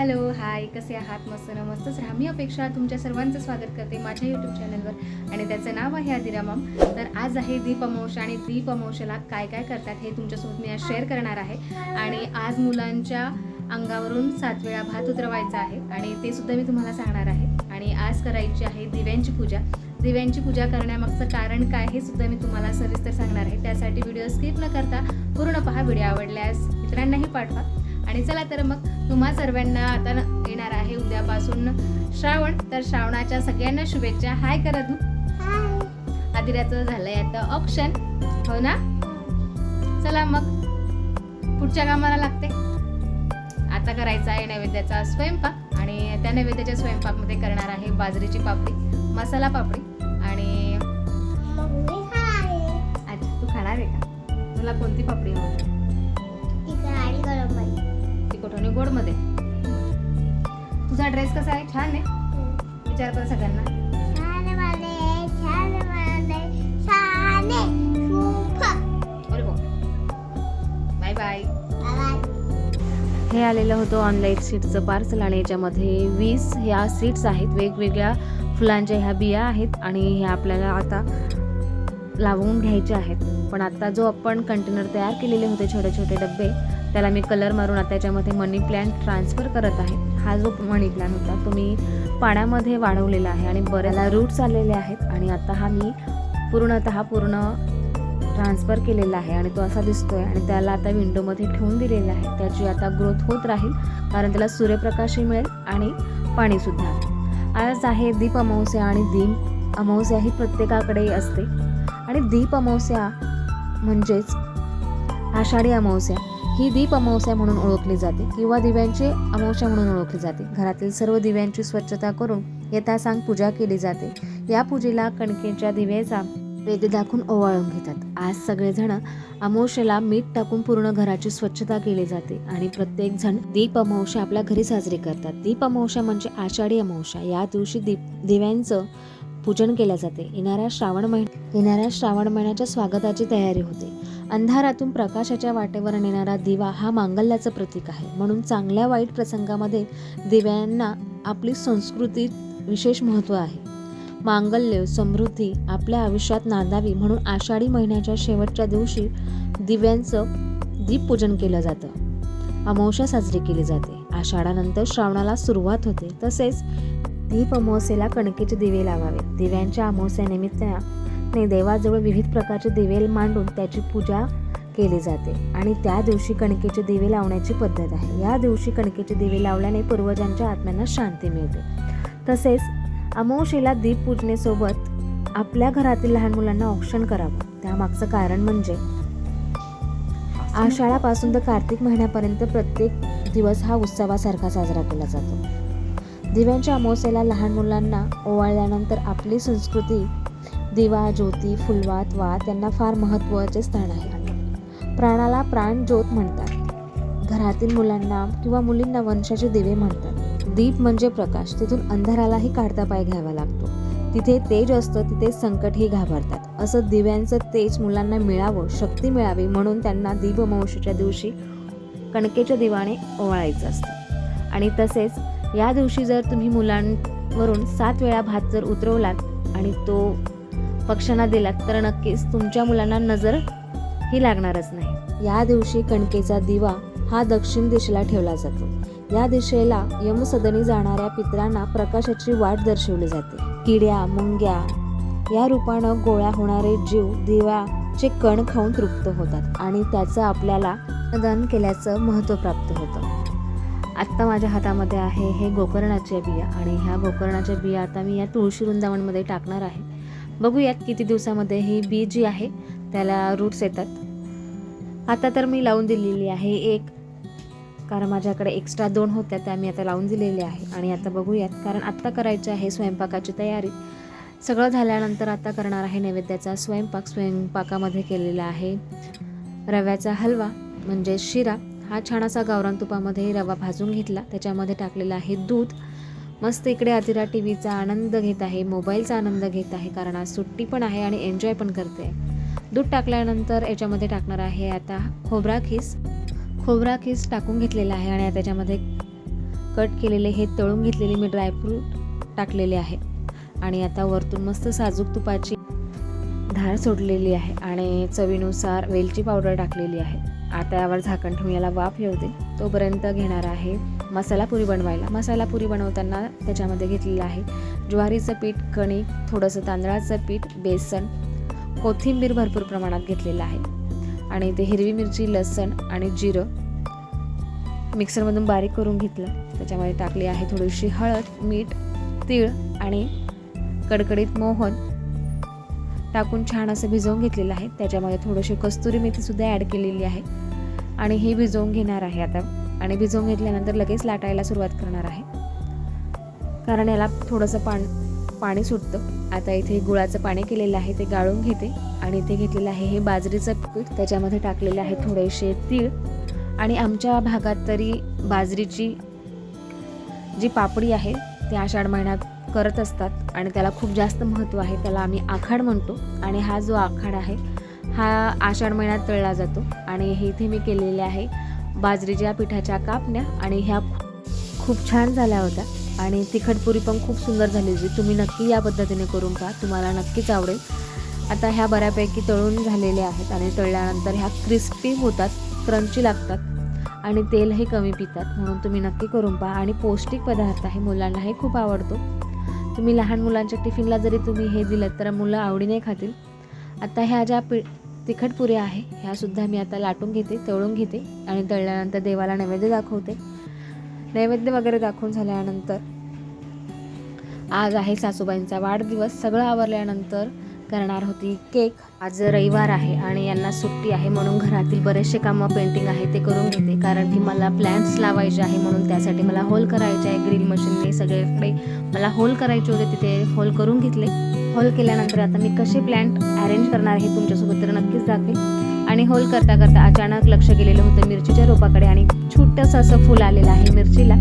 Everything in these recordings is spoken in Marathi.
हॅलो हाय कसे आहात? मस्त न मस्तच राहा. मी अपेक्षा तुमच्या सर्वांचं स्वागत करते माझ्या यूट्यूब चॅनलवर आणि त्याचं नाव आहे आदिरामम तर आज आहे दीप अमावस्या आणि दीप अमावस्याला काय काय करतात हे तुमच्यासोबत मी आज शेअर करणार आहे. आणि आज मुलांच्या अंगावरून सात वेळा भात उतरवायचा आहे आणि ते सुद्धा मी तुम्हाला सांगणार आहे. आणि आज करायची आहे दिव्यांची पूजा. दिव्यांची पूजा करण्यामागचं कारण काय हे सुद्धा मी तुम्हाला सविस्तर सांगणार आहे. त्यासाठी व्हिडिओ स्किप न करता पूर्ण पहा. व्हिडिओ आवडल्यास मित्रांनाही पाठवा. आणि चला तर मग तुम्हा सर्वांना आता येणार आहे उद्यापासून श्रावण. तर श्रावणाच्या सगळ्यांना शुभेच्छा. हाय करा तू आदिराचं झालंय आता ऑप्शन हो ना? चला मग. पुढच्या कामाला लागते. आता करायचा आहे नैवेद्याचा स्वयंपाक आणि त्या नैवेद्याच्या स्वयंपाकमध्ये करणार आहे बाजरीची पापडी मसाला पापडी आणि तू खाणार आहे का? तुला कोणती पापडी आवडते? गोडमध्ये तुझा ड्रेस कसा आहे? छान आहे? विचार कर सगळ्यांना अरे बाय बाय हे आलेलं होतं ऑनलाईन सीट्सचं पार्सल आणि याच्यामध्ये वीस ह्या सीट्स आहेत. वेगवेगळ्या फुलांच्या ह्या बिया आहेत आणि ह्या आपल्याला आता लावून घ्यायचे आहेत. पण आता जो आपण कंटेनर तयार केलेले होते छोटे छोटे डबे त्याला मी कलर मारून आता त्याच्यामध्ये मनी प्लॅन्ट ट्रान्सफर करत आहे. हा जो मनी प्लॅन होता तो मी पाण्यामध्ये वाढवलेला आहे आणि बऱ्याला रूट्स आलेले आहेत आणि आता हा मी पूर्णतः पूर्ण ट्रान्सफर केलेला आहे आणि तो असा दिसतोय आणि त्याला आता विंडोमध्ये ठेवून दिलेला आहे. त्याची आता ग्रोथ होत राहील कारण त्याला सूर्यप्रकाशही मिळेल आणि पाणीसुद्धा. आज आहे दीप अमावस्या आणि दीप अमावस्या ही प्रत्येकाकडे असते. आणि दीप अमावस्या म्हणजेच आषाढी अमावस्या. ही दीप अमावस्या म्हणून ओळखली जाते किंवा दिव्यांची अमावस्या म्हणून ओळखली जाते. घरातील सर्व दिव्यांची स्वच्छता करून यथासांग पूजा केली जाते. या पूजेला कणकेच्या दिव्याचा वेद दाखवून ओवाळून घेतात. आज सगळेजण अमावस्याला मीठ टाकून पूर्ण घराची स्वच्छता केली जाते आणि प्रत्येक जण दीप अमावस्या आपल्या घरी साजरी करतात. दीप अमावस्या म्हणजे आषाढी अमावस्या. या दिवशी दीप दिव्यांचं पूजन केले जाते. येणाऱ्या श्रावण महिन्या येणाऱ्या श्रावण महिन्याच्या स्वागताची तयारी होते. अंधारातून प्रकाशाच्या वाटेवर नेणारा दिवा हा मांगल्याचं प्रतीक आहे. म्हणून चांगल्या वाईट प्रसंगामध्ये दिव्यांना आपली संस्कृतीत विशेष महत्त्व आहे. मांगल्य समृद्धी आपल्या आयुष्यात नांदावी म्हणून आषाढी महिन्याच्या शेवटच्या दिवशी दिव्यांचं दीपपूजन केलं जातं. अमावस्या साजरी केली जाते. आषाढानंतर श्रावणाला सुरुवात होते. तसेच दीप अमावस्येला कणकेचे दिवे लावावे. दिव्यांच्या अमावस्यानिमित्त अमावस्यानिमित्ताने देवाजवळ विविध प्रकारचे दिवे मांडून त्याची पूजा केली जाते. आणि त्या दिवशी कणकेचे दिवे लावण्याची पद्धत आहे. या दिवशी कणकेचे दिवे लावल्याने पूर्वजांच्या आत्म्यांना शांती मिळते. तसेच अमावस्येला दीपपूजनेसोबत आपल्या घरातील लहान मुलांना औक्षण करावं. त्यामागचं कारण म्हणजे आषाढापासून तर कार्तिक महिन्यापर्यंत प्रत्येक दिवस हा उत्सवासारखा साजरा केला जातो. दिव्यांच्या अमावस्येला लहान मुलांना ओवाळल्यानंतर आपली संस्कृती दिवा ज्योती फुलवात वा यांना फार महत्त्वाचे स्थान आहे. प्राणाला प्राण ज्योत म्हणतात. घरातील मुलांना किंवा मुलींना वंशाचे दिवे म्हणतात. दीप म्हणजे प्रकाश. तिथून अंधारालाही काढता पाय घ्यावा लागतो. तिथे तेज असतं तिथे संकटही घाबरतात. असं दिव्यांचं तेज मुलांना मिळावं शक्ती मिळावी म्हणून त्यांना दीप दिवशी कणकेच्या दिवाने ओवाळायचं असतं. आणि तसेच या दिवशी जर तुम्ही मुलांवरून सात वेळा भात जर उतरवलात आणि तो पक्ष्यांना दिलात तर नक्कीच तुमच्या मुलांना नजर ही लागणारच नाही. या दिवशी कणकेचा दिवा हा दक्षिण दिशेला ठेवला जातो. या दिशेला यमसदनी जाणाऱ्या पित्रांना प्रकाशाची वाट दर्शवली जाते. किड्या मुंग्या या रूपानं गोळ्या होणारे जीव दिव्याचे कण खाऊन तृप्त होतात आणि त्याचं आपल्याला दान केल्याचं महत्त्व प्राप्त होतं. आत्ता माझ्या हातामध्ये आहे हे गोकर्णाच्या बिया आणि ह्या गोकर्णाच्या बिया आता मी या तुळशी वृंदावनमध्ये टाकणार आहे. बघूयात किती दिवसामध्ये ही बी जी आहे त्याला रूट्स येतात. आता तर मी लावून दिलेली आहे एक कारण माझ्याकडे एक्स्ट्रा दोन होत्या त्या मी आता लावून दिलेल्या आहे. आणि आता बघूयात कारण आत्ता करायची आहे स्वयंपाकाची तयारी. सगळं झाल्यानंतर आता करणार आहे नैवेद्याचा स्वयंपाक स्वयंपाकामध्ये केलेला आहे रव्याचा हलवा म्हणजे शिरा. हा छान असा गावरान तुपामध्ये रवा भाजून घेतला त्याच्यामध्ये टाकलेला आहे दूध. मस्त इकडे अतिरा टी व्हीचा आनंद घेत आहे मोबाईलचा आनंद घेत आहे कारण आज सुट्टी पण आहे आणि एन्जॉय पण करते. दूध टाकल्यानंतर याच्यामध्ये टाकणार आहे आता खोबरा खीस. खोबरा खीस टाकून घेतलेला आहे आणि त्याच्यामध्ये कट केलेले हे तळून घेतलेले मी ड्रायफ्रूट टाकलेले आहे. आणि आता वरतून मस्त साजूक तुपाची धार सोडलेली आहे आणि चवीनुसार वेलची पावडर टाकलेली आहे. आता यावर झाकण ठेवून याला वाफ येऊ दे. तोपर्यंत घेणार आहे मसाला पुरी बनवायला. मसाला पुरी बनवताना त्याच्यामध्ये घेतलेलं आहे ज्वारीचं पीठ कणिक थोडंसं तांदळाचं पीठ बेसन कोथिंबीर भरपूर प्रमाणात घेतलेलं आहे. आणि ते हिरवी मिरची लसण आणि जिरं मिक्सरमधून बारीक करून घेतलं. त्याच्यामध्ये टाकली आहे थोडीशी हळद मीठ तीळ आणि कडकडीत मोहन. टाकून छान असं भिजवून घेतलेलं आहे. त्याच्यामध्ये थोडीशी कस्तुरी मेथीसुद्धा ॲड केलेली आहे. आणि हे भिजवून घेणार आहे आता. आणि भिजवून घेतल्यानंतर लगेच लाटायला सुरुवात करणार आहे. कारण याला थोडंसं पाण पाणी सुटतं. आता इथे गुळाचं पाणी केलेलं आहे ते गाळून घेते. आणि इथे घेतलेलं आहे हे बाजरीचं पीठ. त्याच्यामध्ये टाकलेले आहे थोडेसे तीळ. आणि आमच्या भागात तरी बाजरीची जी पापडी आहे ते आषाढ महिन्यात करत असतात. आणि त्याला खूप जास्त महत्त्व आहे. त्याला आम्ही आखाड म्हणतो. आणि हा जो आखाड आहे हा आषाढ महिन्यात तळला जातो. आणि हे इथे मी केलेले आहे. बाजरीच्या पिठाच्या कापण्या आणि ह्या खूप छान झाल्या होत्या. आणि तिखटपुरी पण खूप सुंदर झाली होती. तुम्ही नक्की या पद्धतीने करून पहा. तुम्हाला नक्कीच आवडेल. आता ह्या बऱ्यापैकी तळून झालेल्या आहेत आणि तळल्यानंतर ह्या क्रिस्पी होतात क्रंची लागतात आणि तेलही कमी पितात. म्हणून तुम्ही नक्की करून पहा. आणि पौष्टिक पदार्थ आहे. मुलांना हे खूप आवडतो. तुम्ही लहान मुलांच्या टिफिनला जरी तुम्ही हे दिलं तर मुलं आवडीने खातील. आता ह्या ज्या पि तिखट पुऱ्या आहे. ह्यासुद्धा मी आता लाटून घेते तळून घेते आणि तळल्यानंतर देवाला नैवेद्य दाखवते. नैवेद्य वगैरे दाखवून झाल्यानंतर आज आहे सासूबाईंचा वाढदिवस. सगळं आवरल्यानंतर करणार होती केक. आज रविवार आहे आणि यांना सुट्टी आहे म्हणून घरातील बरेचसे कामं पेंटिंग आहे ते करून घेते. कारण की मला प्लॅन्ट्स लावायचे आहे म्हणून त्यासाठी मला होल करायचे आहे. ग्रिल मशीनने सगळीकडे मला होल करायचे होते तिथे होल करून घेतले. होल केल्यानंतर आता मी कसे प्लॅन्ट अरेंज करणार हे तुमच्यासोबत तर नक्कीच दाखवेल आणि होल करता करता अचानक लक्ष गेलेलं होतं मिरचीच्या रोपाकडे आणि छोटंसं असं फुल आलेलं आहे मिरचीला.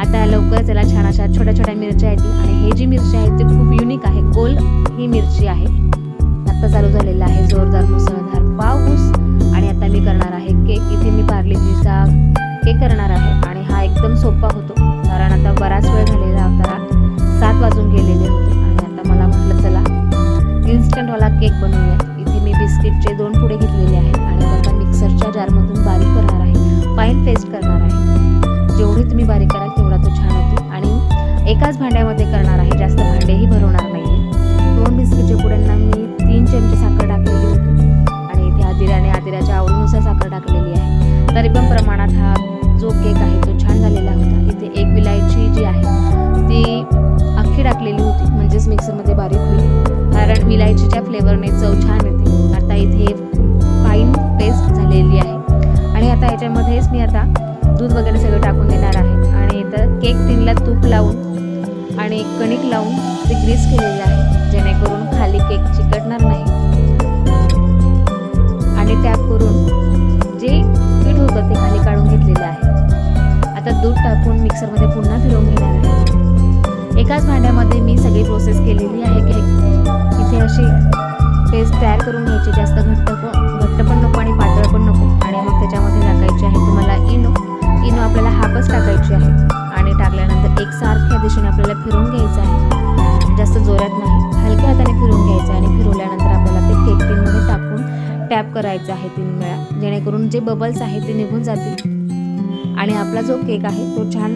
आता लवकरच याला छान अशा छोट्या छोट्या मिरच्या येतील आणि हे जी मिरची आहे ती खूप युनिक आहे. गोल ही मिरची आहे. आता चालू झालेला आहे जोरदार मुसळधार पाऊस. आणि आता मी करणार आहे केक इथे मी पार्लेजीचा केक करणार आहे. आणि हा एकदम सोपा होतो. केक बनवूया. इथे मी बिस्किटचे दोन पुडे घेतलेले आहेत आणि आता मिक्सरच्या जारमधून बारीक करणार आहे. फाईन पेस्ट करणार आहे. जेवढी तुम्ही बारीक कराल तेवढा तो छान होतो. आणि एकाच भांड्यामध्ये करणार आहे. जास्त भांडेही भरवणार नाही दोन बिस्किटच्या पुड्यांना मी तीन चमचे साखर टाकलेली होती. आणि इथे आदिराने आदिराच्या आवडीनुसार साखर टाकलेली आहे. तरी पण प्रमाणात हा जो केक आहे तो छान झालेला होता. इथे एक विलायची जी आहे ती अख्खी टाकलेली होती. म्हणजेच मिक्सरमध्ये बारीक विलायचीच्या फ्लेवरने चव छान येते. आता इथे फाईन पेस्ट झालेली आहे. आणि आता याच्यामध्येच मी आता दूध वगैरे सगळं टाकून देणार आहे. आणि इथं केक टिनला तूप लावून आणि कणिक लावून ते ग्रीस केलेले आहे. जेणेकरून खाली केक चिकटणार नाही. आणि टॅप करून जे पीठ होतं ते खाली काढून घेतलेलं आहे. आता दूध टाकून मिक्सरमध्ये पुन्हा फिरवून घेणार आहे. एकाच भांड्यामध्ये मी सगळी प्रोसेस केलेली आहे केक इथे अशी पेस्ट तयार करून घ्यायची. जास्त घट्ट घट्ट पण नको आणि पातळ पण नको. आणि मग त्याच्यामध्ये टाकायची आहे तुम्हाला इनो. इनो आपल्याला हाफच टाकायची आहे. आणि टाकल्यानंतर एकसारख्या दिशेने आपल्याला फिरून घ्यायचं आहे. जास्त जोरात नाही. हलक्या हाताने फिरून घ्यायचं आहे आणि फिरवल्यानंतर आपल्याला ते केक टिनमध्ये टाकून टॅप करायचं आहे तीन वेळा. जेणेकरून जे बबल्स आहेत ते निघून जातील. आणि आपला जो केक आहे तो छान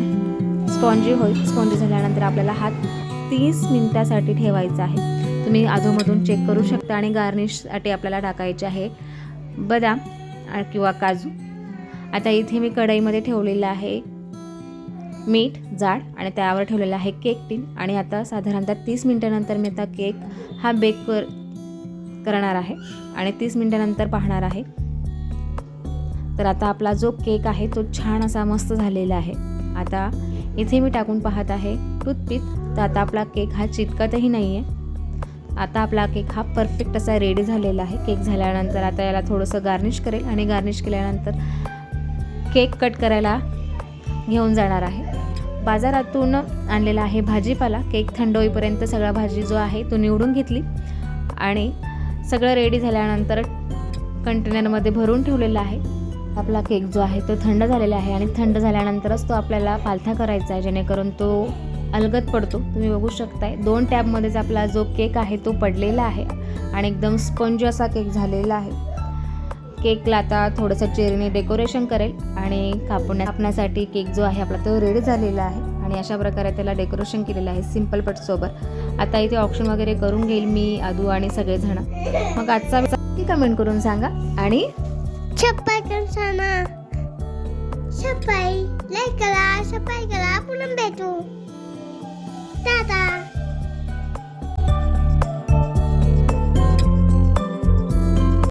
स्पॉन्जी होईल स्पॉन्जी झाल्यानंतर आपल्याला हात तीस मिनिटासाठी ठेवायचा आहे. तुम्ही अधोमधून चेक करू शकता आणि गार्निशसाठी आपल्याला टाकायचे आहे. बदाम किंवा काजू. आता इथे मी कढईमध्ये ठेवलेलं आहे मीठ जाड आणि त्यावर ठेवलेलं आहे केक टीन आणि आता साधारणतः तीस मिनटानंतर मी आता केक हा बेक कर करणार आहे. आणि तीस मिनटानंतर पाहणार आहे. तर आता आपला जो केक आहे तो छान असा मस्त झालेला आहे. आता इथे मी टाकून पाहत आहे. टूथपिक तर आता आपला केक हा चिटकतही नाही आहे आता आपला केक हा परफेक्ट असा रेडी झालेला आहे. केक झाल्यानंतर आता याला थोडंसं गार्निश करेल आणि गार्निश केल्यानंतर केक कट करायला घेऊन जाणार आहे. बाजारातून आणलेला आहे भाजीपाला. केक थंड होईपर्यंत सगळा भाजी जो आहे तो निवडून घेतली. आणि सगळं रेडी झाल्यानंतर कंटेनरमध्ये भरून ठेवलेलं आहे. आपला केक जो आहे तो थंड झालेला आहे आणि थंड झाल्यानंतरच तो आपल्याला पालथा करायचा आहे जेणेकरून तो अलगत पडतो. तुम्ही बघू शकताय. दोन टॅबमध्येच आपला जो केक आहे तो पडलेला आहे आणि एकदम स्पंज असा केक झालेला आहे. केकला आता थोडंसं चेरीने डेकोरेशन करेल आणि कापण्या कापण्यासाठी केक जो आहे आपला तो रेडी झालेला आहे आणि अशा प्रकारे त्याला डेकोरेशन केलेलं आहे सिंपल पटसोबत आता इथे ऑप्शन वगैरे करून घेईल मी आदू आणि सगळेजण. मग आजचा कमेंट करून सांगा आणि sampaikan sana. Sampai lagi lah, sampai lagi lah, pulang betul. Dadah.